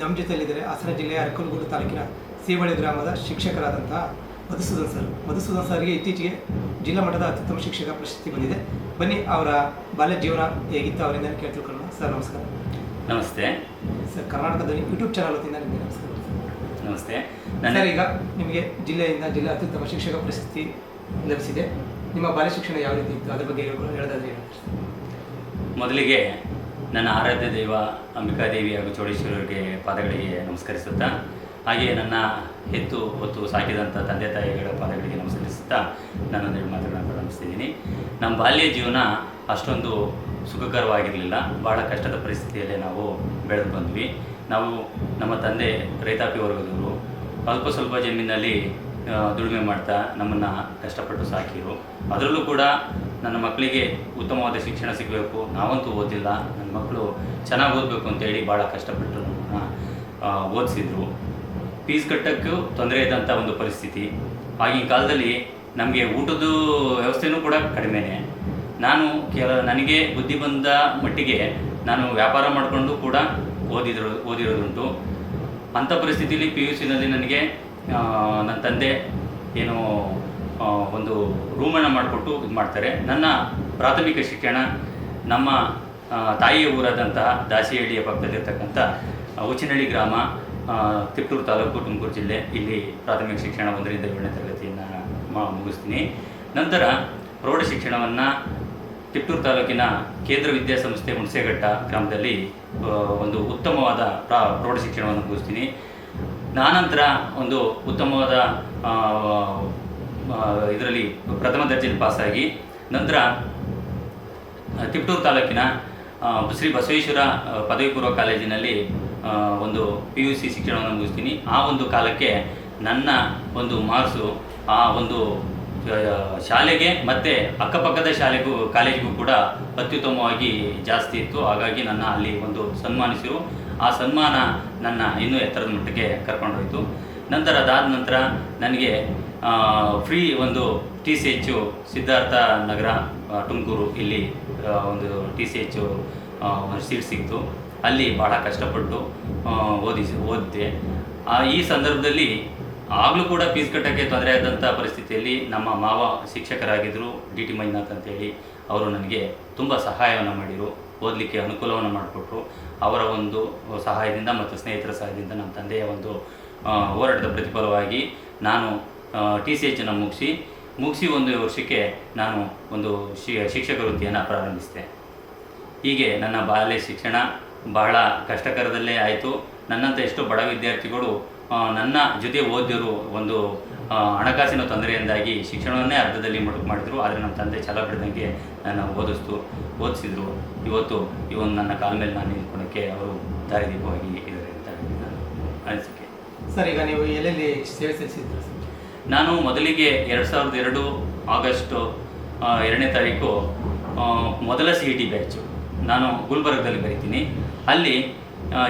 ನಮ್ಮ ಜೊತೆಯಲ್ಲಿದ್ದಾರೆ ಹಾಸನ ಜಿಲ್ಲೆಯ ಅರಕಲಗೂಡು ತಾಲೂಕಿನ ಸೇವಳಿ ಗ್ರಾಮದ ಶಿಕ್ಷಕರಾದಂತಹ ಮಧುಸೂದನ್ ಸರ್. ಮಧುಸೂದನ್ ಸರ್ಗೆ ಇತ್ತೀಚೆಗೆ ಜಿಲ್ಲಾ ಮಟ್ಟದ ಅತ್ಯುತ್ತಮ ಶಿಕ್ಷಕ ಪ್ರಶಸ್ತಿ ಬಂದಿದೆ. ಬನ್ನಿ ಅವರ ಬಾಲ್ಯ ಜೀವನ ಹೇಗಿತ್ತು ಅವರಿಂದ ಕೇಳಿ ತಿಳ್ಕೊಳ್ಳೋಣ. ಸರ್ ನಮಸ್ಕಾರ. ನಮಸ್ತೆ. ಸರ್ ಕರ್ನಾಟಕದ ಯೂಟ್ಯೂಬ್ ಚಾನಲ್ ವತಿಯಿಂದ ನಿಮಗೆ ನಮಸ್ಕಾರ ನಮಸ್ತೆ. ಸರ್ ನನ್ನ ಈಗ ನಿಮಗೆ ಜಿಲ್ಲೆಯಿಂದ ಜಿಲ್ಲಾ ಅತ್ಯುತ್ತಮ ಶಿಕ್ಷಕ ಪ್ರಶಸ್ತಿ ಲಭಿಸಿದೆ. ನಿಮ್ಮ ಬಾಲ್ಯ ಶಿಕ್ಷಣ ಯಾವ ರೀತಿ ಇತ್ತು? ಅದರ ಬಗ್ಗೆ ಹೇಳಿದ್ರೆ ಹೇಳೋದಾದ್ರೆ ಮೊದಲಿಗೆ ನನ್ನ ಆರಾಧ್ಯ ದೈವ ಅಂಬಿಕಾದೇವಿ ಹಾಗೂ ಚೌಡೇಶ್ವರರಿಗೆ ಪಾದಗಳಿಗೆ ನಮಸ್ಕರಿಸುತ್ತಾ, ಹಾಗೆಯೇ ನನ್ನ ಹೆತ್ತು ಹೊತ್ತು ಸಾಕಿದಂಥ ತಂದೆ ತಾಯಿಗಳ ಪಾದಗಳಿಗೆ ನಮಸ್ಕರಿಸುತ್ತಾ ನಾನೊಂದೆರಡು ಮಾತುಗಳನ್ನು ಪ್ರಾರಂಭಿಸ್ತಿದ್ದೀನಿ. ನಮ್ಮ ಬಾಲ್ಯ ಜೀವನ ಅಷ್ಟೊಂದು ಸುಖಕರವಾಗಿರಲಿಲ್ಲ. ಭಾಳ ಕಷ್ಟದ ಪರಿಸ್ಥಿತಿಯಲ್ಲೇ ನಾವು ಬೆಳೆದು ಬಂದ್ವಿ. ನಾವು ನಮ್ಮ ತಂದೆ ರೈತಾಪಿ ವರ್ಗದವರು ಅಲ್ಪ ಸ್ವಲ್ಪ ಜಮೀನಲ್ಲಿ ದುಡಿಮೆ ಮಾಡ್ತಾ ನಮ್ಮನ್ನು ಕಷ್ಟಪಟ್ಟು ಸಾಕಿರು. ಅದರಲ್ಲೂ ಕೂಡ ನನ್ನ ಮಕ್ಕಳಿಗೆ ಉತ್ತಮವಾದ ಶಿಕ್ಷಣ ಸಿಗಬೇಕು. ನಾವಂತೂ ಓದಿಲ್ಲ ನನ್ನ ಮಕ್ಕಳು ಚೆನ್ನಾಗಿ ಓದಬೇಕು ಅಂತೇಳಿ ಭಾಳ ಕಷ್ಟಪಟ್ಟು ನಮ್ಮನ್ನು ಓದಿಸಿದ್ರು. ಫೀಸ್ ಕಟ್ಟೋಕ್ಕೂ ತೊಂದರೆ ಇದ್ದಂಥ ಒಂದು ಪರಿಸ್ಥಿತಿ. ಆಗಿನ ಕಾಲದಲ್ಲಿ ನಮಗೆ ಊಟದ ವ್ಯವಸ್ಥೆನೂ ಕೂಡ ಕಡಿಮೆನೇ. ನಾನು ಕೆಲ ನನಗೆ ಬುದ್ಧಿ ಬಂದ ಮಟ್ಟಿಗೆ ನಾನು ವ್ಯಾಪಾರ ಮಾಡಿಕೊಂಡು ಕೂಡ ಓದಿದ್ರು, ಓದಿರೋದುಂಟು. ಅಂಥ ಪರಿಸ್ಥಿತಿಯಲ್ಲಿ ಪಿ ಯು ಸಿನಲ್ಲಿ ನನಗೆ ನನ್ನ ತಂದೆ ಏನು ಒಂದು ರೂಮನ್ನು ಮಾಡಿಕೊಟ್ಟು ಇದು ಮಾಡ್ತಾರೆ. ನನ್ನ ಪ್ರಾಥಮಿಕ ಶಿಕ್ಷಣ ನಮ್ಮ ತಾಯಿಯ ಊರಾದಂತಹ ದಾಸಿಹಳ್ಳಿಯ ಪಕ್ಕದಲ್ಲಿರ್ತಕ್ಕಂಥ ಉಚ್ಚಿನಹಳ್ಳಿ ಗ್ರಾಮ ತಿಪ್ಟೂರು ತಾಲೂಕು, ತುಮಕೂರು ಜಿಲ್ಲೆ. ಇಲ್ಲಿ ಪ್ರಾಥಮಿಕ ಶಿಕ್ಷಣ ಒಂದರಿಂದ ಏಳನೇ ತರಗತಿಯನ್ನು ಮುಗಿಸ್ತೀನಿ. ನಂತರ ಪ್ರೌಢ ಶಿಕ್ಷಣವನ್ನು ತಿಪ್ಟೂರು ತಾಲೂಕಿನ ಕೇಂದ್ರ ವಿದ್ಯಾಸಂಸ್ಥೆ ಹುಣಸೇಘಟ್ಟ ಗ್ರಾಮದಲ್ಲಿ ಒಂದು ಉತ್ತಮವಾದ ಪ್ರಾ, ಪ್ರೌಢ ಶಿಕ್ಷಣವನ್ನು ಮುಗಿಸ್ತೀನಿ. ನಾನಂತರ ಒಂದು ಉತ್ತಮವಾದ ಇದರಲ್ಲಿ ಪ್ರಥಮ ದರ್ಜೆಯಲ್ಲಿ ಪಾಸಾಗಿ. ನಂತರ ತಿಪ್ಟೂರು ತಾಲೂಕಿನ ಶ್ರೀ ಬಸವೇಶ್ವರ ಪದವಿ ಪೂರ್ವ ಕಾಲೇಜಿನಲ್ಲಿ ಒಂದು ಪಿ ಯು ಸಿ ಶಿಕ್ಷಣವನ್ನು ಮುಗಿಸ್ತೀನಿ. ಆ ಒಂದು ಕಾಲಕ್ಕೆ ನನ್ನ ಒಂದು ಮಾರ್ಕ್ಸು, ಆ ಒಂದು ಶಾಲೆಗೆ ಮತ್ತು ಅಕ್ಕಪಕ್ಕದ ಶಾಲೆಗೂ, ಕಾಲೇಜಿಗೂ ಕೂಡ ಅತ್ಯುತ್ತಮವಾಗಿ ಜಾಸ್ತಿ ಇತ್ತು. ಹಾಗಾಗಿ ನನ್ನ ಅಲ್ಲಿ ಒಂದು ಸನ್ಮಾನಿಸಿರು. ಆ ಸನ್ಮಾನ ನನ್ನ ಇನ್ನೂ ಎತ್ತರದ ಮಟ್ಟಕ್ಕೆ ಕರ್ಕೊಂಡೋಯ್ತು. ನಂತರ ಅದಾದ ನಂತರ ನನಗೆ ಫ್ರೀ ಒಂದು T C H Siddhartha Nagar Tumakuru ಇಲ್ಲಿ ಒಂದು ಟಿ ಸಿ ಎಚ್ಚು ಸೀಟ್ ಸಿಕ್ತು. ಅಲ್ಲಿ ಭಾಳ ಕಷ್ಟಪಟ್ಟು ಓದಿಸಿ ಓದಿದೆ ಈ ಸಂದರ್ಭದಲ್ಲಿ ಆಗಲೂ ಕೂಡ ಫೀಸ್ ಕಟ್ಟೋಕ್ಕೆ ತೊಂದರೆ ಆದಂಥ ಪರಿಸ್ಥಿತಿಯಲ್ಲಿ ನಮ್ಮ ಮಾವ ಶಿಕ್ಷಕರಾಗಿದ್ದರು ಡಿ ಟಿ ಮಂಜುನಾಥ್ ಅಂತೇಳಿ ಅವರು ನನಗೆ ತುಂಬ ಸಹಾಯವನ್ನು ಮಾಡಿದರು ಓದಲಿಕ್ಕೆ ಅನುಕೂಲವನ್ನು ಮಾಡಿಕೊಟ್ರು. ಅವರ ಒಂದು ಸಹಾಯದಿಂದ ಮತ್ತು ಸ್ನೇಹಿತರ ಸಹಾಯದಿಂದ ನಮ್ಮ ತಂದೆಯ ಒಂದು ಹೋರಾಟದ ಪ್ರತಿಫಲವಾಗಿ ನಾನು ಟಿ ಸಿ ಎಚ್ನ ಮುಗಿಸಿ ಮುಗಿಸಿ ಒಂದು ವರ್ಷಕ್ಕೆ ನಾನು ಒಂದು ಶಿ, ಶಿಕ್ಷಕ ವೃತ್ತಿಯನ್ನು ಪ್ರಾರಂಭಿಸಿದೆ. ಹೀಗೆ ನನ್ನ ಬಾಲ್ಯ ಶಿಕ್ಷಣ ಬಹಳ ಕಷ್ಟಕರದಲ್ಲೇ ಆಯಿತು. ನನ್ನಂಥ ಎಷ್ಟೋ ಬಡ ವಿದ್ಯಾರ್ಥಿಗಳು ನನ್ನ ಜೊತೆ ಓದಿದರು ಒಂದು ಹಣಕಾಸಿನ ತೊಂದರೆಯಿಂದಾಗಿ ಶಿಕ್ಷಣವನ್ನೇ ಅರ್ಧದಲ್ಲಿ ಮುಡುಕು ಮಾಡಿದರು. ಆದರೆ ನಮ್ಮ ತಂದೆ ಛಲ ಬಿಡ್ದಂಗೆ ನನ್ನ ಓದಿಸ್ತು, ಓದಿಸಿದ್ರು. ಇವತ್ತು ಒಂದು ನನ್ನ ಕಾಲ ಮೇಲೆ ನಾನು ನಿಂತ್ಕೊಳ್ಳೋಕ್ಕೆ ಅವರು ದಾರಿದೀಪವಾಗಿ ಇದ್ದಾರೆ ಅಂತ ಅನಿಸಿಕೆ. ಸರ್, ಈಗ ನೀವು ಎಲ್ಲೆಲ್ಲಿ ಸೇವೆ ಸಲ್ಲಿಸಿದ್ರು ನಾನು ಮೊದಲಿಗೆ ಎರಡು ಸಾವಿರದ ಎರಡು ಆಗಸ್ಟು ಎರಡನೇ ತಾರೀಕು ಮೊದಲ ಸಿ ಇ ಟಿ ಬ್ಯಾಚು. ನಾನು ಗುಲ್ಬರ್ಗದಲ್ಲಿ ಬರೀತೀನಿ. ಅಲ್ಲಿ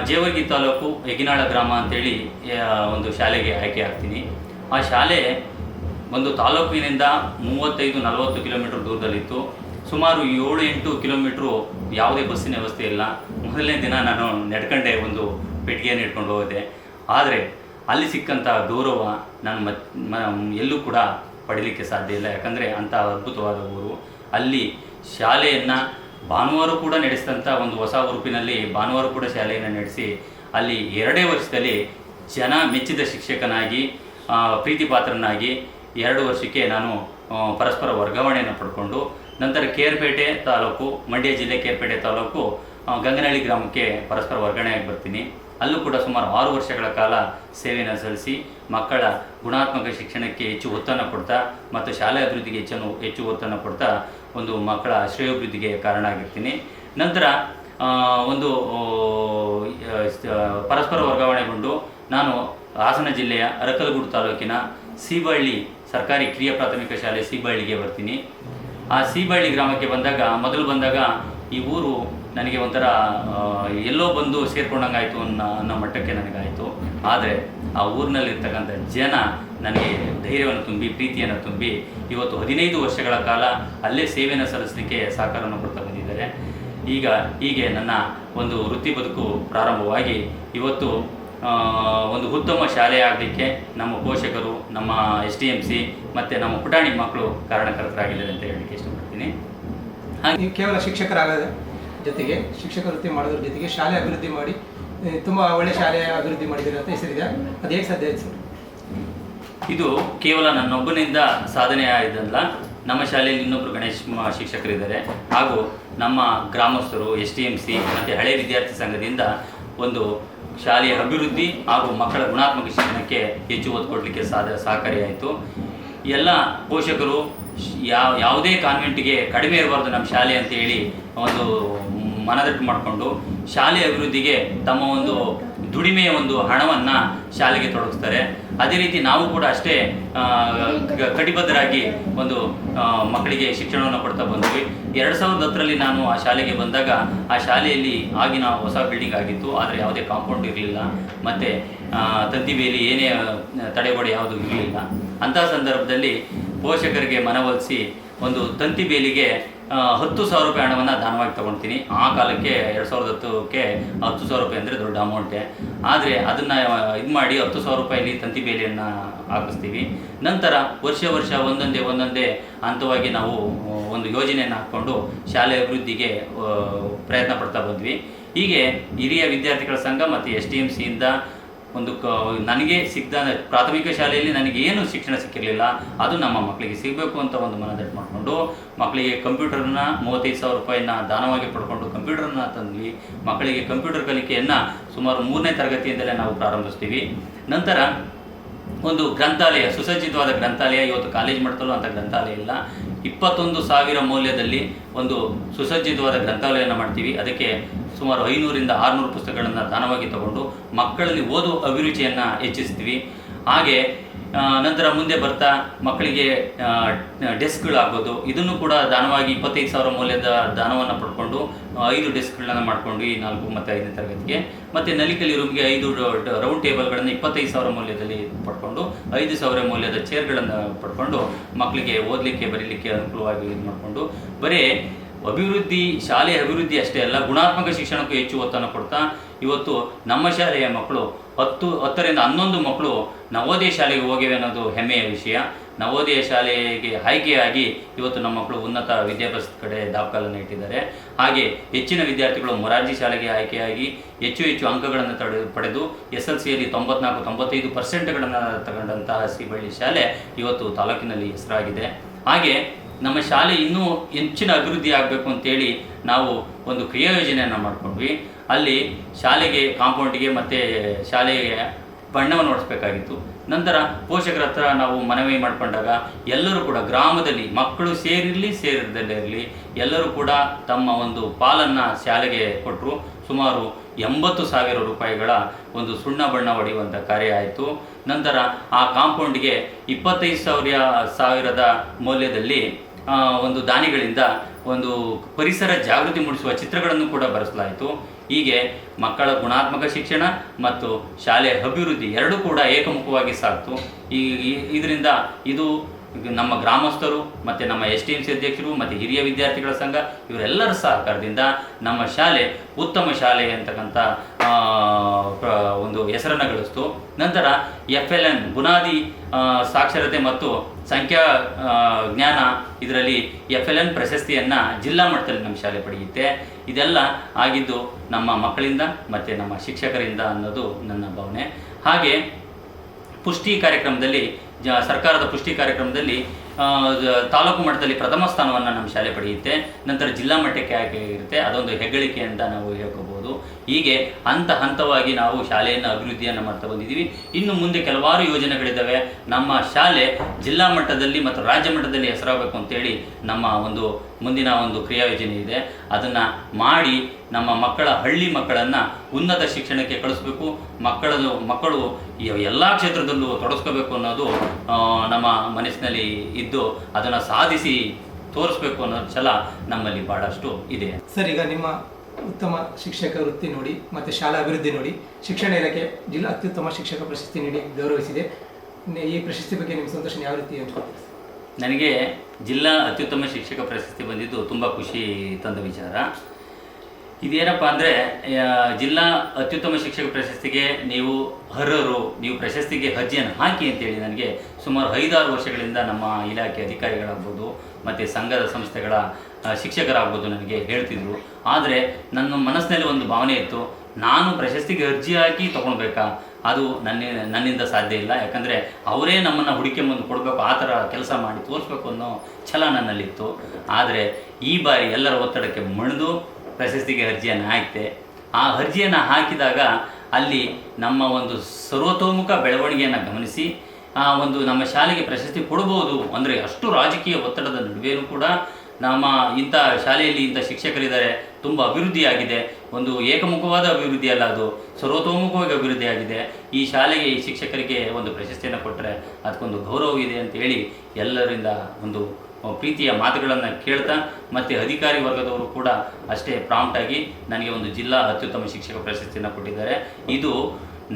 ಜೇವರ್ಗಿ ತಾಲೂಕು ಯಗಿನಾಳ ಗ್ರಾಮ ಅಂತೇಳಿ ಒಂದು ಶಾಲೆಗೆ ಆಯ್ಕೆ ಆಗ್ತೀನಿ. ಆ ಶಾಲೆ ಒಂದು ತಾಲೂಕಿನಿಂದ ಮೂವತ್ತೈದು ನಲವತ್ತು ಕಿಲೋಮೀಟ್ರ್ ದೂರದಲ್ಲಿತ್ತು. ಸುಮಾರು ಏಳು ಎಂಟು ಕಿಲೋಮೀಟ್ರು ಯಾವುದೇ ಬಸ್ಸಿನ ವ್ಯವಸ್ಥೆ ಇಲ್ಲ. ಮೊದಲನೇ ದಿನ ನಾನು ನಡ್ಕೊಂಡೆ ಒಂದು ಪೆಟ್ಟಿಗೆಯನ್ನು ಇಟ್ಕೊಂಡು ಹೋದೆ. ಆದರೆ ಅಲ್ಲಿ ಸಿಕ್ಕಂಥ ಗೌರವ ನಾನು ಮತ್ ಎಲ್ಲೂ ಕೂಡ ಪಡೀಲಿಕ್ಕೆ ಸಾಧ್ಯ ಇಲ್ಲ. ಯಾಕಂದರೆ ಅಂಥ ಅದ್ಭುತವಾದ ಊರು. ಅಲ್ಲಿ ಶಾಲೆಯನ್ನು ಭಾನುವಾರ ಕೂಡ ನಡೆಸಿದಂಥ ಒಂದು ಹೊಸ ಉರುಪಿನಲ್ಲಿ ಭಾನುವಾರ ಕೂಡ ಶಾಲೆಯನ್ನು ನಡೆಸಿ ಅಲ್ಲಿ ಎರಡೇ ವರ್ಷದಲ್ಲಿ ಜನ ಮೆಚ್ಚಿದ ಶಿಕ್ಷಕನಾಗಿ ಪ್ರೀತಿ ಪಾತ್ರನಾಗಿ ಎರಡು ವರ್ಷಕ್ಕೆ ನಾನು ಪರಸ್ಪರ ವರ್ಗಾವಣೆಯನ್ನು ಪಡ್ಕೊಂಡು ನಂತರ ಕೇರ್ಪೇಟೆ ತಾಲೂಕು, ಮಂಡ್ಯ ಜಿಲ್ಲೆ ಕೇರ್ಪೇಟೆ ತಾಲೂಕು ಗಂಗನಹಳ್ಳಿ ಗ್ರಾಮಕ್ಕೆ ಪರಸ್ಪರ ವರ್ಗಾವಣೆಯಾಗಿ ಬರ್ತೀನಿ. ಅಲ್ಲೂ ಕೂಡ ಸುಮಾರು ಆರು ವರ್ಷಗಳ ಕಾಲ ಸೇವೆಯನ್ನು ಸಲ್ಲಿಸಿ ಮಕ್ಕಳ ಗುಣಾತ್ಮಕ ಶಿಕ್ಷಣಕ್ಕೆ ಹೆಚ್ಚು ಒತ್ತನ್ನು ಕೊಡ್ತಾ ಮತ್ತು ಶಾಲೆ ಅಭಿವೃದ್ಧಿಗೆ ಹೆಚ್ಚನ್ನು ಹೆಚ್ಚು ಒತ್ತನ್ನು ಕೊಡ್ತಾ ಒಂದು ಮಕ್ಕಳ ಶ್ರೇಯೋಭಿವೃದ್ಧಿಗೆ ಕಾರಣ ಆಗಿರ್ತೀನಿ ನಂತರ ಒಂದು ಪರಸ್ಪರ ವರ್ಗಾವಣೆಗೊಂಡು ನಾನು ಹಾಸನ ಜಿಲ್ಲೆಯ ಅರಕಲಗೂಡು ತಾಲೂಕಿನ ಸೀಬಳ್ಳಿ ಸರ್ಕಾರಿ ಕಿರಿಯ ಪ್ರಾಥಮಿಕ ಶಾಲೆ ಸೀಬಳ್ಳಿಗೆ ಬರ್ತೀನಿ. ಆ ಸೀಬಳ್ಳಿ ಗ್ರಾಮಕ್ಕೆ ಬಂದಾಗ, ಮೊದಲು ಬಂದಾಗ ಈ ಊರು ನನಗೆ ಒಂಥರ ಎಲ್ಲೋ ಬಂದು ಸೇರ್ಕೊಂಡಂಗಾಯ್ತು ಅನ್ನೋ ಅನ್ನೋ ಮಟ್ಟಕ್ಕೆ ನನಗಾಯಿತು. ಆದರೆ ಆ ಊರಿನಲ್ಲಿರ್ತಕ್ಕಂಥ ಜನ ನನಗೆ ಧೈರ್ಯವನ್ನು ತುಂಬಿ, ಪ್ರೀತಿಯನ್ನು ತುಂಬಿ ಇವತ್ತು ಹದಿನೈದು ವರ್ಷಗಳ ಕಾಲ ಅಲ್ಲೇ ಸೇವೆಯನ್ನು ಸಲ್ಲಿಸಲಿಕ್ಕೆ ಸಹಕಾರವನ್ನು ಕೊಡ್ತಾ ಬಂದಿದ್ದಾರೆ. ಈಗ ಹೀಗೆ ನನ್ನ ಒಂದು ವೃತ್ತಿ ಬದುಕು ಪ್ರಾರಂಭವಾಗಿ ಇವತ್ತು ಒಂದು ಉತ್ತಮ ಶಾಲೆ ಆಗಲಿಕ್ಕೆ ನಮ್ಮ ಪೋಷಕರು, ನಮ್ಮ ಎಸ್ ಡಿ ಎಂ ಸಿ ಮತ್ತು ನಮ್ಮ ಪುಟಾಣಿ ಮಕ್ಕಳು ಕಾರಣಕರ್ತರಾಗಿದ್ದಾರೆ ಅಂತ ಹೇಳಲಿಕ್ಕೆ ಇಷ್ಟಪಡ್ತೀನಿ. ಹಾಗೆ ಕೇವಲ ಶಿಕ್ಷಕರಾಗದ ಜೊತೆಗೆ ಶಿಕ್ಷಕ ವೃತ್ತಿ ಮಾಡೋದ್ರ ಜೊತೆಗೆ ಶಾಲೆ ಅಭಿವೃದ್ಧಿ ಮಾಡಿ ತುಂಬ ಒಳ್ಳೆ ಶಾಲೆ ಅಭಿವೃದ್ಧಿ ಮಾಡಿದ್ದೀರಿ ಅಂತ ಹೆಸರಿದೆ. ಅದು ಹೇಗೆ ಸಾಧ್ಯ ಸರ್? ಇದು ಕೇವಲ ನನ್ನೊಬ್ಬನಿಂದ ಸಾಧನೆ ಆಯ್ತಲ್ಲ, ನಮ್ಮ ಶಾಲೆಯಲ್ಲಿ ಇನ್ನೊಬ್ಬರು ಗಣೇಶ್ ಶಿಕ್ಷಕರಿದ್ದಾರೆ. ಹಾಗೂ ನಮ್ಮ ಗ್ರಾಮಸ್ಥರು, ಎಸ್ ಟಿ ಎಂ ಸಿ ಮತ್ತು ಹಳೆ ವಿದ್ಯಾರ್ಥಿ ಸಂಘದಿಂದ ಒಂದು ಶಾಲೆಯ ಅಭಿವೃದ್ಧಿ ಹಾಗೂ ಮಕ್ಕಳ ಗುಣಾತ್ಮಕ ಶಿಕ್ಷಣಕ್ಕೆ ಹೆಚ್ಚು ಒತ್ತು ಕೊಡಲಿಕ್ಕೆ ಸಾಧ ಸಹಕಾರಿಯಾಯಿತು ಎಲ್ಲ ಪೋಷಕರು ಯಾವ ಯಾವುದೇ ಕಾನ್ವೆಂಟ್ಗೆ ಕಡಿಮೆ ಇರಬಾರ್ದು ನಮ್ಮ ಶಾಲೆ ಅಂತ ಹೇಳಿ ಒಂದು ಮನದಟ್ಟು ಮಾಡಿಕೊಂಡು ಶಾಲೆ ಅಭಿವೃದ್ಧಿಗೆ ತಮ್ಮ ಒಂದು ದುಡಿಮೆಯ ಒಂದು ಹಣವನ್ನು ಶಾಲೆಗೆ ತೊಡಗಿಸ್ತಾರೆ. ಅದೇ ರೀತಿ ನಾವು ಕೂಡ ಅಷ್ಟೇ ಕಟಿಬದ್ಧರಾಗಿ ಒಂದು ಮಕ್ಕಳಿಗೆ ಶಿಕ್ಷಣವನ್ನು ಕೊಡ್ತಾ ಬಂದ್ವಿ. ಎರಡು ಸಾವಿರದ ಹತ್ತರಲ್ಲಿ ನಾನು ಆ ಶಾಲೆಗೆ ಬಂದಾಗ ಆ ಶಾಲೆಯಲ್ಲಿ ಆಗಿನ ಹೊಸ ಬಿಲ್ಡಿಂಗ್ ಆಗಿತ್ತು. ಆದರೆ ಯಾವುದೇ ಕಾಂಪೌಂಡ್ ಇರಲಿಲ್ಲ. ಮತ್ತು ತಂತಿ ಬೇಲಿ ಏನೇ ತಡೆಗೋಡೆ ಯಾವುದು ಇರಲಿಲ್ಲ. ಅಂತಹ ಸಂದರ್ಭದಲ್ಲಿ ಪೋಷಕರಿಗೆ ಮನವೊಲಿಸಿ ಒಂದು ತಂತಿ ಬೇಲಿಗೆ ಹತ್ತು ಸಾವಿರ ರೂಪಾಯಿ ಹಣವನ್ನು ದಾನವಾಗಿ ತಗೊಳ್ತೀನಿ ಆ ಕಾಲಕ್ಕೆ ಎರಡು ಸಾವಿರದ ಹತ್ತಕ್ಕೆ ಹತ್ತು ಸಾವಿರ ರೂಪಾಯಿ ಅಂದರೆ ದೊಡ್ಡ ಅಮೌಂಟೇ ಆದರೆ ಅದನ್ನು ಇದು ಮಾಡಿ ಹತ್ತು ಸಾವಿರ ರೂಪಾಯಿಲಿ ತಂತಿ ಬೇಲಿಯನ್ನು ಹಾಕಿಸ್ತೀವಿ. ನಂತರ ವರ್ಷ ವರ್ಷ ಒಂದೊಂದೇ ಒಂದೊಂದೇ ಹಂತವಾಗಿ ನಾವು ಒಂದು ಯೋಜನೆಯನ್ನು ಹಾಕ್ಕೊಂಡು ಶಾಲೆ ಅಭಿವೃದ್ಧಿಗೆ ಪ್ರಯತ್ನ ಪಡ್ತಾ ಬಂದ್ವಿ. ಹೀಗೆ ಹಿರಿಯ ವಿದ್ಯಾರ್ಥಿಗಳ ಸಂಘ ಮತ್ತು ಎಸ್ ಡಿ ಎಂ ಸಿಯಿಂದ ಒಂದು ನನಗೆ ಸಿಗ್ದ ಪ್ರಾಥಮಿಕ ಶಾಲೆಯಲ್ಲಿ ನನಗೆ ಏನು ಶಿಕ್ಷಣ ಸಿಕ್ಕಿರಲಿಲ್ಲ, ಅದು ನಮ್ಮ ಮಕ್ಕಳಿಗೆ ಸಿಗಬೇಕು ಅಂತ ಒಂದು ಮನದಟ್ಟು ಮಾಡಿಕೊಂಡು ಮಕ್ಕಳಿಗೆ ಕಂಪ್ಯೂಟರ್ನ ಮೂವತ್ತೈದು ಸಾವಿರ ರೂಪಾಯಿನ ದಾನವಾಗಿ ಪಡ್ಕೊಂಡು ಕಂಪ್ಯೂಟರ್ನ ತಂದ್ವಿ. ಮಕ್ಕಳಿಗೆ ಕಂಪ್ಯೂಟರ್ ಕಲಿಕೆಯನ್ನು ಸುಮಾರು ಮೂರನೇ ತರಗತಿಯಿಂದಲೇ ನಾವು ಪ್ರಾರಂಭಿಸ್ತೀವಿ. ನಂತರ ಒಂದು ಗ್ರಂಥಾಲಯ, ಸುಸಜ್ಜಿತವಾದ ಗ್ರಂಥಾಲಯ, ಇವತ್ತು ಕಾಲೇಜ್ ಮಟ್ಟದಲ್ಲೂ ಅಂತ ಗ್ರಂಥಾಲಯ ಇಲ್ಲ. ಇಪ್ಪತ್ತೊಂದು ಸಾವಿರ ಮೌಲ್ಯದಲ್ಲಿ ಒಂದು ಸುಸಜ್ಜಿತವಾದ ಗ್ರಂಥಾಲಯನ ಮಾಡ್ತೀವಿ. ಅದಕ್ಕೆ ಸುಮಾರು ಐನೂರಿಂದ ಆರುನೂರು ಪುಸ್ತಕಗಳನ್ನು ದಾನವಾಗಿ ತಗೊಂಡು ಮಕ್ಕಳಲ್ಲಿ ಓದುವ ಅಭಿರುಚಿಯನ್ನು ಹೆಚ್ಚಿಸ್ತೀವಿ. ಹಾಗೆ ನಂತರ ಮುಂದೆ ಬರ್ತಾ ಮಕ್ಕಳಿಗೆ ಡೆಸ್ಕ್ಗಳಾಗೋದು, ಇದನ್ನು ಕೂಡ ದಾನವಾಗಿ ಇಪ್ಪತ್ತೈದು ಸಾವಿರ ಮೌಲ್ಯದ ದಾನವನ್ನು ಪಡ್ಕೊಂಡು, ಐದು ಡೆಸ್ಕ್ಗಳನ್ನ ಮಾಡಿಕೊಂಡು ಈ ನಾಲ್ಕು ಮತ್ತು ಐದನೇ ತರಗತಿಗೆ. ಮತ್ತು ನಲಿಕಲಿ ರೂಮ್ಗೆ ಐದು ರೌಂಡ್ ಟೇಬಲ್ಗಳನ್ನು ಇಪ್ಪತ್ತೈದು ಸಾವಿರ ಮೌಲ್ಯದಲ್ಲಿ ಪಡ್ಕೊಂಡು, ಐದು ಸಾವಿರ ಮೌಲ್ಯದ ಚೇರ್ಗಳನ್ನು ಪಡ್ಕೊಂಡು ಮಕ್ಕಳಿಗೆ ಓದಲಿಕ್ಕೆ, ಬರೀಲಿಕ್ಕೆ ಅನುಕೂಲವಾಗಿ ಇದು ಮಾಡಿಕೊಂಡು ಬರೀ ಅಭಿವೃದ್ಧಿ, ಶಾಲೆಯ ಅಭಿವೃದ್ಧಿ ಅಷ್ಟೇ ಅಲ್ಲ, ಗುಣಾತ್ಮಕ ಶಿಕ್ಷಣಕ್ಕೂ ಹೆಚ್ಚು ಒತ್ತನ್ನು ಕೊಡ್ತಾ, ಇವತ್ತು ನಮ್ಮ ಶಾಲೆಯ ಮಕ್ಕಳು, ಹತ್ತು, ಹತ್ತರಿಂದ ಹನ್ನೊಂದು ಮಕ್ಕಳು ನವೋದಯ ಶಾಲೆಗೆ ಹೋಗಿವೆ ಅನ್ನೋದು ಹೆಮ್ಮೆಯ ವಿಷಯ. ನವೋದಯ ಶಾಲೆಗೆ ಆಯ್ಕೆಯಾಗಿ ಇವತ್ತು ನಮ್ಮ ಮಕ್ಕಳು ಉನ್ನತ ವಿದ್ಯಾಭ್ಯಾಸದ ಕಡೆ ದಾಖಲನ್ನು ಇಟ್ಟಿದ್ದಾರೆ. ಹಾಗೆ ಹೆಚ್ಚಿನ ವಿದ್ಯಾರ್ಥಿಗಳು ಮೊರಾರ್ಜಿ ಶಾಲೆಗೆ ಆಯ್ಕೆಯಾಗಿ ಹೆಚ್ಚು ಹೆಚ್ಚು ಅಂಕಗಳನ್ನು ತಡೆ, ಪಡೆದು ಎಸ್ ಎಲ್ ಸಿಯಲ್ಲಿ ತೊಂಬತ್ನಾಲ್ಕು, ತೊಂಬತ್ತೈದು ಪರ್ಸೆಂಟ್ಗಳನ್ನು ತಗೊಂಡಂತಹ ಸಿಬಳ್ಳಿ ಶಾಲೆ ಇವತ್ತು ತಾಲೂಕಿನಲ್ಲಿ ಹೆಸರಾಗಿದೆ. ಹಾಗೆ ನಮ್ಮ ಶಾಲೆ ಇನ್ನೂ ಹೆಚ್ಚಿನ ಅಭಿವೃದ್ಧಿ ಆಗಬೇಕು ಅಂತೇಳಿ ನಾವು ಒಂದು ಕ್ರಿಯಾ ಯೋಜನೆಯನ್ನು ಮಾಡ್ಕೊಂಡ್ವಿ. ಅಲ್ಲಿ ಶಾಲೆಗೆ, ಕಾಂಪೌಂಡಿಗೆ ಮತ್ತು ಶಾಲೆಗೆ ಬಣ್ಣವನ್ನು ಹೊಡಿಸ್ಬೇಕಾಗಿತ್ತು. ನಂತರ ಪೋಷಕರ ಹತ್ರ ನಾವು ಮನವಿ ಮಾಡಿಕೊಂಡಾಗ ಎಲ್ಲರೂ ಕೂಡ ಗ್ರಾಮದಲ್ಲಿ ಮಕ್ಕಳು ಸೇರಿರಲಿ ಸೇರಿದಲ್ಲೇ ಇರಲಿ, ಎಲ್ಲರೂ ಕೂಡ ತಮ್ಮ ಒಂದು ಪಾಲನ್ನು ಶಾಲೆಗೆ ಕೊಟ್ಟರು ಸುಮಾರು ಎಂಬತ್ತು ಸಾವಿರ ರೂಪಾಯಿಗಳ ಒಂದು ಸುಣ್ಣ ಬಣ್ಣ ಹೊಡೆಯುವಂಥ ಕಾರ್ಯ ಆಯಿತು. ನಂತರ ಆ ಕಾಂಪೌಂಡ್ಗೆ ಇಪ್ಪತ್ತೈದು ಸಾವಿರ, ಸಾವಿರದ ಮೌಲ್ಯದಲ್ಲಿ ಒಂದು ದಾನಿಗಳಿಂದ ಒಂದು ಪರಿಸರ ಜಾಗೃತಿ ಮೂಡಿಸುವ ಚಿತ್ರಗಳನ್ನು ಕೂಡ ಬರೆಸಲಾಯಿತು. ಹೀಗೆ ಮಕ್ಕಳ ಗುಣಾತ್ಮಕ ಶಿಕ್ಷಣ ಮತ್ತು ಶಾಲೆ ಅಭಿವೃದ್ಧಿ ಎರಡೂ ಕೂಡ ಏಕಮುಖವಾಗಿ ಸಾಗ್ತು. ಈ ಇದರಿಂದ ಇದು ನಮ್ಮ ಗ್ರಾಮಸ್ಥರು, ಮತ್ತು ನಮ್ಮ ಎಸ್ ಟಿ ಎಂ ಸಿ ಅಧ್ಯಕ್ಷರು, ಮತ್ತು ಹಿರಿಯ ವಿದ್ಯಾರ್ಥಿಗಳ ಸಂಘ, ಇವರೆಲ್ಲರ ಸಹಕಾರದಿಂದ ನಮ್ಮ ಶಾಲೆ ಉತ್ತಮ ಶಾಲೆ ಅಂತಕ್ಕಂಥ ಒಂದು ಹೆಸರನ್ನು ಗಳಿಸ್ತು. ನಂತರ ಎಫ್ ಎಲ್ ಎನ್, ಬುನಾದಿ ಸಾಕ್ಷರತೆ ಮತ್ತು ಸಂಖ್ಯಾ ಜ್ಞಾನ ಇದರಲ್ಲಿ ಎಫ್ ಎಲ್ ಎನ್ ಪ್ರಶಸ್ತಿಯನ್ನು ಜಿಲ್ಲಾ ಮಟ್ಟದಲ್ಲಿ ನಮ್ಮ ಶಾಲೆ ಪಡೆಯುತ್ತೆ. ಇದೆಲ್ಲ ಆಗಿದ್ದು ನಮ್ಮ ಮಕ್ಕಳಿಂದ ಮತ್ತು ನಮ್ಮ ಶಿಕ್ಷಕರಿಂದ ಅನ್ನೋದು ನನ್ನ ಭಾವನೆ. ಹಾಗೆ ಪುಷ್ಟಿ ಕಾರ್ಯಕ್ರಮದಲ್ಲಿ, ಜ, ಸರ್ಕಾರದ ಪುಷ್ಟಿ ಕಾರ್ಯಕ್ರಮದಲ್ಲಿ ತಾಲೂಕು ಮಟ್ಟದಲ್ಲಿ ಪ್ರಥಮ ಸ್ಥಾನವನ್ನು ನಮ್ಮ ಶಾಲೆ ಪಡೆಯುತ್ತೆ. ನಂತರ ಜಿಲ್ಲಾ ಮಟ್ಟಕ್ಕೆ ಆಯ್ಕೆ ಇರುತ್ತೆ. ಅದೊಂದು ಹೆಗ್ಗಳಿಕೆ ಅಂತ ನಾವು ಹೇಳ್ಕೋಬೋದು ಹೀಗೆ ಹಂತ ಹಂತವಾಗಿ ನಾವು ಶಾಲೆಯನ್ನು ಅಭಿವೃದ್ಧಿಯನ್ನು ಮಾಡ್ತಾ ಬಂದಿದ್ದೀವಿ. ಇನ್ನು ಮುಂದೆ ಕೆಲವಾರು ಯೋಜನೆಗಳಿದ್ದಾವೆ. ನಮ್ಮ ಶಾಲೆ ಜಿಲ್ಲಾ ಮಟ್ಟದಲ್ಲಿ ಮತ್ತು ರಾಜ್ಯ ಮಟ್ಟದಲ್ಲಿ ಹೆಸರಾಗಬೇಕು ಅಂತೇಳಿ ನಮ್ಮ ಒಂದು ಮುಂದಿನ ಒಂದು ಕ್ರಿಯಾ ಯೋಜನೆ ಇದೆ. ಅದನ್ನು ಮಾಡಿ ನಮ್ಮ ಮಕ್ಕಳ ಹಳ್ಳಿ ಮಕ್ಕಳನ್ನು ಉನ್ನತ ಶಿಕ್ಷಣಕ್ಕೆ ಕಳಿಸ್ಬೇಕು. ಮಕ್ಕಳನ್ನು ಮಕ್ಕಳು ಎಲ್ಲ ಕ್ಷೇತ್ರದಲ್ಲೂ ತೊಡಸ್ಕೋಬೇಕು ಅನ್ನೋದು ನಮ್ಮ ಮನಸ್ಸಿನಲ್ಲಿ ಇದ್ದು ಅದನ್ನು ಸಾಧಿಸಿ ತೋರಿಸ್ಬೇಕು ಅನ್ನೋ ಛಲ ನಮ್ಮಲ್ಲಿ ಬಹಳಷ್ಟು ಇದೆ. ಸರ್, ಈಗ ನಿಮ್ಮ ಉತ್ತಮ ಶಿಕ್ಷಕ ವೃತ್ತಿ ನೋಡಿ, ಮತ್ತು ಶಾಲಾ ಅಭಿವೃದ್ಧಿ ನೋಡಿ, ಶಿಕ್ಷಣ ಇಲಾಖೆ ಜಿಲ್ಲಾ ಅತ್ಯುತ್ತಮ ಶಿಕ್ಷಕ ಪ್ರಶಸ್ತಿ ನೀಡಿ ಗೌರವಿಸಿದೆ. ಈ ಪ್ರಶಸ್ತಿ ಬಗ್ಗೆ ನಿಮ್ಮ ಸಂತೋಷ ಯಾವ ರೀತಿ ನನಗೆ ಜಿಲ್ಲಾ ಅತ್ಯುತ್ತಮ ಶಿಕ್ಷಕ ಪ್ರಶಸ್ತಿ ಬಂದಿದ್ದು ತುಂಬ ಖುಷಿ ತಂದ ವಿಚಾರ. ಇದೇನಪ್ಪ ಅಂದರೆ ಜಿಲ್ಲಾ ಅತ್ಯುತ್ತಮ ಶಿಕ್ಷಕ ಪ್ರಶಸ್ತಿಗೆ ನೀವು ಅರ್ಹರು, ನೀವು ಪ್ರಶಸ್ತಿಗೆ ಅರ್ಜಿಯನ್ನು ಹಾಕಿ ಅಂತೇಳಿ ನನಗೆ ಸುಮಾರು ಐದಾರು ವರ್ಷಗಳಿಂದ ನಮ್ಮ ಇಲಾಖೆ ಅಧಿಕಾರಿಗಳಾಗ್ಬೋದು, ಮತ್ತು ಸಂಘದ ಸಂಸ್ಥೆಗಳ ಶಿಕ್ಷಕರಾಗ್ಬೋದು ನನಗೆ ಹೇಳ್ತಿದ್ರು. ಆದರೆ ನನ್ನ ಮನಸ್ಸಿನಲ್ಲಿ ಒಂದು ಭಾವನೆ ಇತ್ತು, ನಾನು ಪ್ರಶಸ್ತಿಗೆ ಅರ್ಜಿ ಹಾಕಿ ತೊಗೊಳ್ಬೇಕಾ? ಅದು ನನ್ನ, ನನ್ನಿಂದ ಸಾಧ್ಯ ಇಲ್ಲ. ಯಾಕಂದರೆ ಅವರೇ ನಮ್ಮನ್ನು ಹುಡುಕಿ ಮುಂದೆ ಕೊಡಬೇಕು, ಆ ಥರ ಕೆಲಸ ಮಾಡಿ ತೋರಿಸ್ಬೇಕು ಅನ್ನೋ ಛಲ ನನ್ನಲ್ಲಿತ್ತು. ಆದರೆ ಈ ಬಾರಿ ಎಲ್ಲರ ಒತ್ತಡಕ್ಕೆ ಮಣಿದು ಪ್ರಶಸ್ತಿಗೆ ಅರ್ಜಿಯನ್ನು ಹಾಕಿದೆ. ಆ ಅರ್ಜಿಯನ್ನು ಹಾಕಿದಾಗ ಅಲ್ಲಿ ನಮ್ಮ ಒಂದು ಸರ್ವತೋಮುಖ ಬೆಳವಣಿಗೆಯನ್ನು ಗಮನಿಸಿ, ಆ ಒಂದು ನಮ್ಮ ಶಾಲೆಗೆ ಪ್ರಶಸ್ತಿ ಕೊಡ್ಬೋದು ಅಂದರೆ ಅಷ್ಟು ರಾಜಕೀಯ ಒತ್ತಡದ ನಡುವೆಯೂ ಕೂಡ ನಮ್ಮ ಇಂಥ ಶಾಲೆಯಲ್ಲಿ ಇಂಥ ಶಿಕ್ಷಕರಿದ್ದಾರೆ, ತುಂಬ ಅಭಿವೃದ್ಧಿಯಾಗಿದೆ ಒಂದು ಏಕಮುಖವಾದ ಅಭಿವೃದ್ಧಿ ಅಲ್ಲ ಅದು, ಸರ್ವತೋಮುಖವಾಗಿ ಅಭಿವೃದ್ಧಿಯಾಗಿದೆ ಈ ಶಾಲೆಗೆ ಈ ಶಿಕ್ಷಕರಿಗೆ ಒಂದು ಪ್ರಶಸ್ತಿಯನ್ನು ಕೊಟ್ಟರೆ ಅದಕ್ಕೊಂದು ಗೌರವವಿದೆ ಅಂತ ಹೇಳಿ ಎಲ್ಲರಿಂದ ಒಂದು ಪ್ರೀತಿಯ ಮಾತುಗಳನ್ನು ಕೇಳ್ತಾ ಮತ್ತು ಅಧಿಕಾರಿ ವರ್ಗದವರು ಕೂಡ ಅಷ್ಟೇ ಪ್ರಾಂಪ್ಟಾಗಿ ನನಗೆ ಒಂದು ಜಿಲ್ಲಾ ಅತ್ಯುತ್ತಮ ಶಿಕ್ಷಕ ಪ್ರಶಸ್ತಿಯನ್ನು ಕೊಟ್ಟಿದ್ದಾರೆ. ಇದು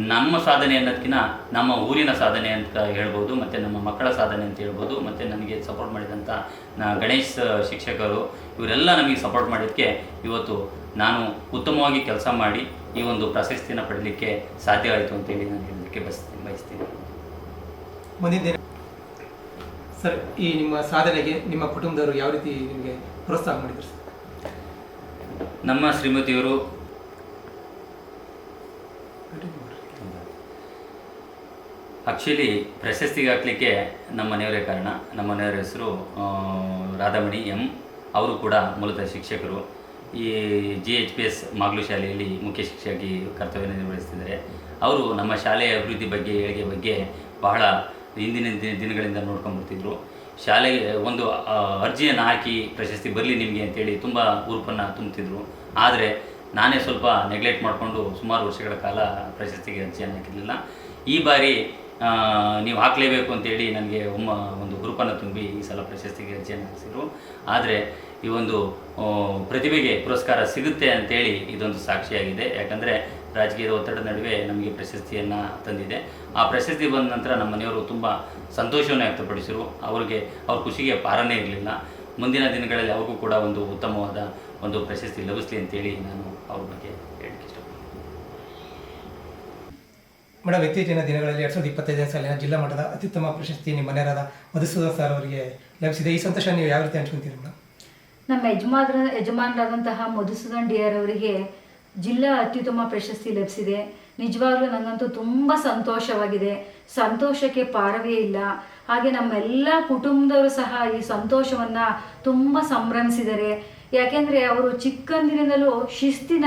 ನಮ್ಮ ಸಾಧನೆ ಅನ್ನೋದಕ್ಕಿಂತ ನಮ್ಮ ಊರಿನ ಸಾಧನೆ ಅಂತ ಹೇಳ್ಬೋದು ಮತ್ತು ನಮ್ಮ ಮಕ್ಕಳ ಸಾಧನೆ ಅಂತ ಹೇಳ್ಬೋದು ಮತ್ತು ನನಗೆ ಸಪೋರ್ಟ್ ಮಾಡಿದಂಥ ನಾ ಗಣೇಶ್ ಶಿಕ್ಷಕರು ಇವರೆಲ್ಲ ನಮಗೆ ಸಪೋರ್ಟ್ ಮಾಡಿದ್ದಕ್ಕೆ ಇವತ್ತು ನಾನು ಉತ್ತಮವಾಗಿ ಕೆಲಸ ಮಾಡಿ ಈ ಒಂದು ಪ್ರಶಸ್ತಿನ ಪಡೀಲಿಕ್ಕೆ ಸಾಧ್ಯವಾಯಿತು ಅಂತೇಳಿ ನಾನು ಹೇಳಲಿಕ್ಕೆ ಬಯಸ್ತೀನಿ ಬಯಸ್ತೀನಿ. ಮುಂದಿನ ಸರ್ ಈ ನಿಮ್ಮ ಸಾಧನೆಗೆ ನಿಮ್ಮ ಕುಟುಂಬದವರು ಯಾವ ರೀತಿ ನಿಮಗೆ ಪ್ರೋತ್ಸಾಹ ಮಾಡಿದ್ರು ಸರ್? ನಮ್ಮ ಶ್ರೀಮತಿಯವರು ಆ್ಯಕ್ಚುಲಿ ಪ್ರಶಸ್ತಿಗೆ ಹಾಕಲಿಕ್ಕೆ ನಮ್ಮ ಮನೆಯವರೇ ಕಾರಣ. ನಮ್ಮ ಮನೆಯವರ ಹೆಸರು ರಾಧಾಮಣಿ ಎಂ. ಅವರು ಕೂಡ ಮೂಲತಃ ಶಿಕ್ಷಕರು. ಈ G H P S Maglu ಶಾಲೆಯಲ್ಲಿ ಮುಖ್ಯ ಶಿಕ್ಷಕಿ ಕರ್ತವ್ಯ ನಿರ್ವಹಿಸ್ತಿದ್ದಾರೆ. ಅವರು ನಮ್ಮ ಶಾಲೆಯ ಅಭಿವೃದ್ಧಿ ಬಗ್ಗೆ, ಏಳಿಗೆ ಬಗ್ಗೆ ಬಹಳ ಹಿಂದಿನ ದಿನಗಳಿಂದ ನೋಡ್ಕೊಂಡ್ಬರ್ತಿದ್ರು ಶಾಲೆಗೆ ಒಂದು ಅರ್ಜಿಯನ್ನು ಹಾಕಿ ಪ್ರಶಸ್ತಿ ಬರಲಿ ನಿಮಗೆ ಅಂತೇಳಿ ತುಂಬ ಉರುಪನ್ನು ತುಂಬ್ತಿದ್ರು ಆದರೆ ನಾನೇ ಸ್ವಲ್ಪ ನೆಗ್ಲೆಕ್ಟ್ ಮಾಡಿಕೊಂಡು ಸುಮಾರು ವರ್ಷಗಳ ಕಾಲ ಪ್ರಶಸ್ತಿಗೆ ಅರ್ಜಿಯನ್ನು ಹಾಕಿರಲಿಲ್ಲ. ಈ ಬಾರಿ ನೀವು ಹಾಕಲೇಬೇಕು ಅಂತೇಳಿ ನನಗೆ ಒಮ್ಮ ಒಂದು ಗ್ರೂಪನ್ನು ತುಂಬಿ ಈ ಸಲ ಪ್ರಶಸ್ತಿಗೆ ಅರ್ಜಿಯನ್ನು ಹಾಕಿಸಿದರು. ಆದರೆ ಈ ಒಂದು ಪ್ರತಿಭೆಗೆ ಪುರಸ್ಕಾರ ಸಿಗುತ್ತೆ ಅಂತೇಳಿ ಇದೊಂದು ಸಾಕ್ಷಿಯಾಗಿದೆ. ಯಾಕಂದರೆ ರಾಜಕೀಯದ ಒತ್ತಡದ ನಡುವೆ ನಮಗೆ ಪ್ರಶಸ್ತಿಯನ್ನು ತಂದಿದೆ. ಆ ಪ್ರಶಸ್ತಿ ಬಂದ ನಂತರ ನಮ್ಮ ಮನೆಯವರು ತುಂಬ ಸಂತೋಷವನ್ನು ವ್ಯಕ್ತಪಡಿಸಿದರು. ಅವ್ರಿಗೆ, ಅವ್ರ ಖುಷಿಗೆ ಪಾರನೇ ಇರಲಿಲ್ಲ. ಮುಂದಿನ ದಿನಗಳಲ್ಲಿ ಅವ್ರಿಗೂ ಕೂಡ ಒಂದು ಉತ್ತಮವಾದ ಒಂದು ಪ್ರಶಸ್ತಿ ಲಭಿಸಲಿ ಅಂತೇಳಿ ನಾನು ಅವ್ರ ಬಗ್ಗೆ ಹೇಳಕ್ಕೆ ಇಷ್ಟಪಡ್ತೀನಿ ಮೇಡಮ್ ಇತ್ತೀಚಿನ ದಿನಗಳಲ್ಲಿ ಎರಡು ಸಾವಿರದ ಇಪ್ಪತ್ತೈದನೇ ಸಾಲಿನ ಜಿಲ್ಲಾ ಮಟ್ಟದ ಅತ್ಯುತ್ತಮ ಪ್ರಶಸ್ತಿ ನಿಮ್ಮ ಮನೆಯರಾದ ಮಧುಸೂದನ್ ಸರ್ ಅವರಿಗೆ ಲಭಿಸಿದೆ. ಈ ಸಂತೋಷ ನೀವು ಯಾವ ರೀತಿ ಹಂಚ್ಕೊಂತೀರಿ ಮೇಡಮ್ ನಮ್ಮ ಯಜಮಾನ್ರ, ಯಜಮಾನರಾದಂತಹ ಮಧುಸೂದನ್ ಡಿ ಆರ್ ಅವರಿಗೆ ಜಿಲ್ಲಾ ಅತ್ಯುತ್ತಮ ಪ್ರಶಸ್ತಿ ಲಭಿಸಿದೆ. ನಿಜವಾಗ್ಲೂ ನನಗಂತೂ ತುಂಬ ಸಂತೋಷವಾಗಿದೆ. ಸಂತೋಷಕ್ಕೆ ಪಾರವೇ ಇಲ್ಲ. ಹಾಗೆ ನಮ್ಮೆಲ್ಲ ಕುಟುಂಬದವರು ಸಹ ಈ ಸಂತೋಷವನ್ನು ತುಂಬ ಸಂಭ್ರಮಿಸಿದ್ದಾರೆ. ಯಾಕೆಂದರೆ ಅವರು ಚಿಕ್ಕಂದಿನಿಂದಲೂ ಶಿಸ್ತಿನ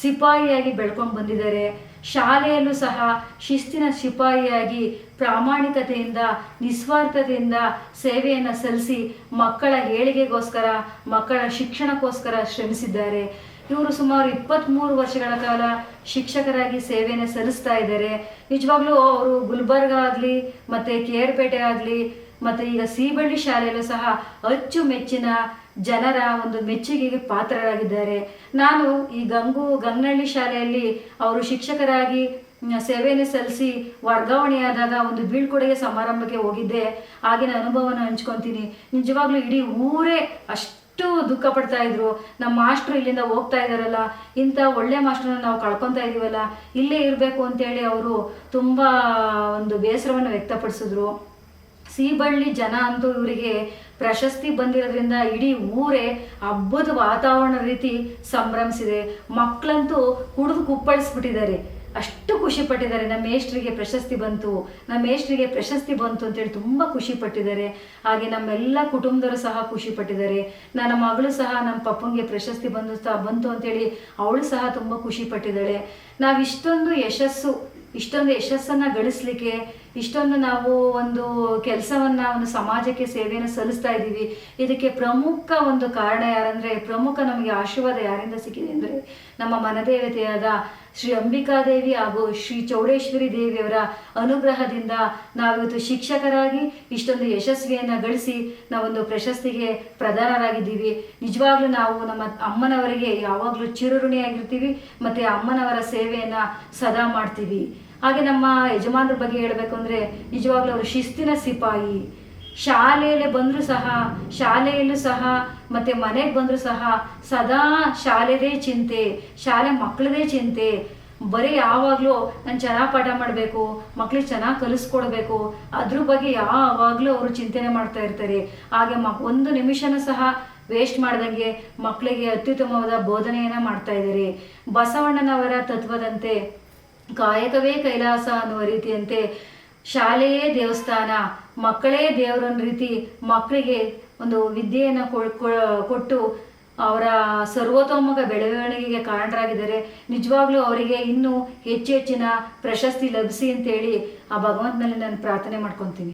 ಸಿಪಾಯಿಯಾಗಿ ಬೆಳ್ಕೊಂಡು ಬಂದಿದ್ದಾರೆ. ಶಾಲೆಯಲ್ಲೂ ಸಹ ಶಿಸ್ತಿನ ಸಿಪಾಯಿಯಾಗಿ ಪ್ರಾಮಾಣಿಕತೆಯಿಂದ, ನಿಸ್ವಾರ್ಥತೆಯಿಂದ ಸೇವೆಯನ್ನು ಸಲ್ಲಿಸಿ ಮಕ್ಕಳ ಏಳಿಗೆಗೋಸ್ಕರ, ಮಕ್ಕಳ ಶಿಕ್ಷಣಕ್ಕೋಸ್ಕರ ಶ್ರಮಿಸಿದ್ದಾರೆ. ಇವರು ಸುಮಾರು ಇಪ್ಪತ್ತ್ಮೂರು ವರ್ಷಗಳ ಕಾಲ ಶಿಕ್ಷಕರಾಗಿ ಸೇವೆಯನ್ನು ಸಲ್ಲಿಸ್ತಾ ಇದ್ದಾರೆ. ನಿಜವಾಗ್ಲೂ ಅವರು ಗುಲ್ಬರ್ಗ ಆಗಲಿ, ಮತ್ತು ಕೇರ್ಪೇಟೆ ಆಗಲಿ, ಮತ್ತು ಈಗ ಸೀಬಳ್ಳಿ ಶಾಲೆಯಲ್ಲೂ ಸಹ ಅಚ್ಚುಮೆಚ್ಚಿನ ಜನರ ಒಂದು ಮೆಚ್ಚುಗೆಗೆ ಪಾತ್ರರಾಗಿದ್ದಾರೆ. ನಾನು ಈ ಗಂಗು ಗಂಗನಹಳ್ಳಿ ಶಾಲೆಯಲ್ಲಿ ಅವರು ಶಿಕ್ಷಕರಾಗಿ ಸೇವೆಯನ್ನು ಸಲ್ಲಿಸಿ ವರ್ಗಾವಣೆಯಾದಾಗ ಒಂದು ಬೀಳ್ಕೊಡುಗೆ ಸಮಾರಂಭಕ್ಕೆ ಹೋಗಿದ್ದೆ. ಆಗಿನ ಅನುಭವನ ಹಂಚ್ಕೊತೀನಿ. ನಿಜವಾಗ್ಲೂ ಇಡೀ ಊರೇ ಅಷ್ಟು ದುಃಖ ಪಡ್ತಾ ಇದ್ರು. ನಮ್ಮ ಮಾಸ್ಟ್ರು ಇಲ್ಲಿಂದ ಹೋಗ್ತಾ ಇದಾರಲ್ಲ ಇಂಥ ಒಳ್ಳೆ ಮಾಸ್ಟ್ರನ್ನ ನಾವು ಕಳ್ಕೊತಾ ಇದೀವಲ್ಲ, ಇಲ್ಲೇ ಇರಬೇಕು ಅಂತೇಳಿ ಅವರು ತುಂಬ ಒಂದು ಬೇಸರವನ್ನು ವ್ಯಕ್ತಪಡಿಸಿದ್ರು. ಸೀಬಳ್ಳಿ ಜನ ಅಂತೂ ಇವರಿಗೆ ಪ್ರಶಸ್ತಿ ಬಂದಿರೋದ್ರಿಂದ ಇಡೀ ಊರೇ ಹಬ್ಬದ ವಾತಾವರಣ ರೀತಿ ಸಂಭ್ರಮಿಸಿದೆ. ಮಕ್ಕಳಂತೂ ಕುಡಿದು ಕುಪ್ಪಳಿಸ್ಬಿಟ್ಟಿದ್ದಾರೆ. ಅಷ್ಟು ಖುಷಿ ಪಟ್ಟಿದ್ದಾರೆ. ನಮ್ಮ ಮೇಷ್ಟ್ರಿಗೆ ಪ್ರಶಸ್ತಿ ಬಂತು. ನಮ್ಮ ಮೇಷ್ಟ್ರಿಗೆ ಪ್ರಶಸ್ತಿ ಬಂತು ಅಂತೇಳಿ ತುಂಬ ಖುಷಿ ಪಟ್ಟಿದ್ದಾರೆ. ಹಾಗೆ ನಮ್ಮೆಲ್ಲ ಕುಟುಂಬದವರು ಸಹ ಖುಷಿ ಪಟ್ಟಿದ್ದಾರೆ. ನನ್ನ ಮಗಳು ಸಹ ನಮ್ಮ ಪಪ್ಪಂಗೆ ಪ್ರಶಸ್ತಿ ಬಂದು ಸಹ ಬಂತು ಅಂತೇಳಿ ಅವಳು ಸಹ ತುಂಬ ಖುಷಿ ಪಟ್ಟಿದ್ದಾಳೆ. ನಾವಿಷ್ಟೊಂದು ಯಶಸ್ಸು, ಇಷ್ಟೊಂದು ಯಶಸ್ಸನ್ನು ಗಳಿಸ್ಲಿಕ್ಕೆ ಇಷ್ಟೊಂದು ನಾವು ಒಂದು ಕೆಲಸವನ್ನ, ಒಂದು ಸಮಾಜಕ್ಕೆ ಸೇವೆಯನ್ನು ಸಲ್ಲಿಸ್ತಾ ಇದ್ದೀವಿ. ಇದಕ್ಕೆ ಪ್ರಮುಖ ಒಂದು ಕಾರಣ ಯಾರಂದ್ರೆ, ಪ್ರಮುಖ ನಮಗೆ ಆಶೀರ್ವಾದ ಯಾರಿಂದ ಸಿಕ್ಕಿದೆ ಅಂದ್ರೆ, ನಮ್ಮ ಮನದೇವತೆಯಾದ ಶ್ರೀ ಅಂಬಿಕಾದೇವಿ ಹಾಗೂ ಶ್ರೀ ಚೌಡೇಶ್ವರಿ ದೇವಿಯವರ ಅನುಗ್ರಹದಿಂದ ನಾವಿವತ್ತು ಶಿಕ್ಷಕರಾಗಿ ಇಷ್ಟೊಂದು ಯಶಸ್ವಿಯನ್ನು ಗಳಿಸಿ ನಾವೊಂದು ಪ್ರಶಸ್ತಿಗೆ ಪ್ರಧಾನರಾಗಿದ್ದೀವಿ. ನಿಜವಾಗ್ಲೂ ನಾವು ನಮ್ಮ ಅಮ್ಮನವರಿಗೆ ಯಾವಾಗಲೂ ಚಿರಋಣಿಯಾಗಿರ್ತೀವಿ, ಮತ್ತು ಅಮ್ಮನವರ ಸೇವೆಯನ್ನು ಸದಾ ಮಾಡ್ತೀವಿ. ಹಾಗೆ ನಮ್ಮ ಯಜಮಾನರ ಬಗ್ಗೆ ಹೇಳಬೇಕು ಅಂದರೆ ನಿಜವಾಗ್ಲೂ ಅವರು ಶಿಸ್ತಿನ ಸಿಪಾಯಿ. ಶಾಲೆಯಲ್ಲಿ ಬಂದರೂ ಸಹ, ಶಾಲೆಯಲ್ಲೂ ಸಹ, ಮತ್ತು ಮನೆಗೆ ಬಂದರೂ ಸಹ ಸದಾ ಶಾಲೆದೇ ಚಿಂತೆ, ಶಾಲೆ ಮಕ್ಕಳದೇ ಚಿಂತೆ. ಬರೀ ಯಾವಾಗಲೂ ನಾನು ಚೆನ್ನಾಗಿ ಪಾಠ ಮಾಡಬೇಕು, ಮಕ್ಳಿಗೆ ಚೆನ್ನಾಗಿ ಕಲಿಸ್ಕೊಡ್ಬೇಕು, ಅದ್ರ ಬಗ್ಗೆ ಯಾವಾಗಲೂ ಅವರು ಚಿಂತನೆ ಮಾಡ್ತಾ ಇರ್ತಾರೆ. ಹಾಗೆ ಮ, ಒಂದು ನಿಮಿಷನೂ ಸಹ ವೇಸ್ಟ್ ಮಾಡ್ದಂಗೆ ಮಕ್ಕಳಿಗೆ ಅತ್ಯುತ್ತಮವಾದ ಬೋಧನೆಯನ್ನು ಮಾಡ್ತಾ ಇದ್ದಾರೆ. ಬಸವಣ್ಣನವರ ತತ್ವದಂತೆ ಕಾಯಕವೇ ಕೈಲಾಸ ಅನ್ನುವ ರೀತಿಯಂತೆ ಶಾಲೆಯೇ ದೇವಸ್ಥಾನ, ಮಕ್ಕಳೇ ದೇವರನ್ನ ರೀತಿ ಮಕ್ಕಳಿಗೆ ಒಂದು ವಿದ್ಯೆಯನ್ನು ಕೊಟ್ಟು ಅವರ ಸರ್ವತೋಮುಖ ಬೆಳವಣಿಗೆಗೆ ಕಾರಣರಾಗಿದ್ದಾರೆ. ನಿಜವಾಗ್ಲೂ ಅವರಿಗೆ ಇನ್ನೂ ಹೆಚ್ಚು ಹೆಚ್ಚಿನ ಪ್ರಶಸ್ತಿ ಲಭಿಸಿ ಅಂತೇಳಿ ಆ ಭಗವಂತನಲ್ಲಿ ನಾನು ಪ್ರಾರ್ಥನೆ ಮಾಡ್ಕೊತೀನಿ.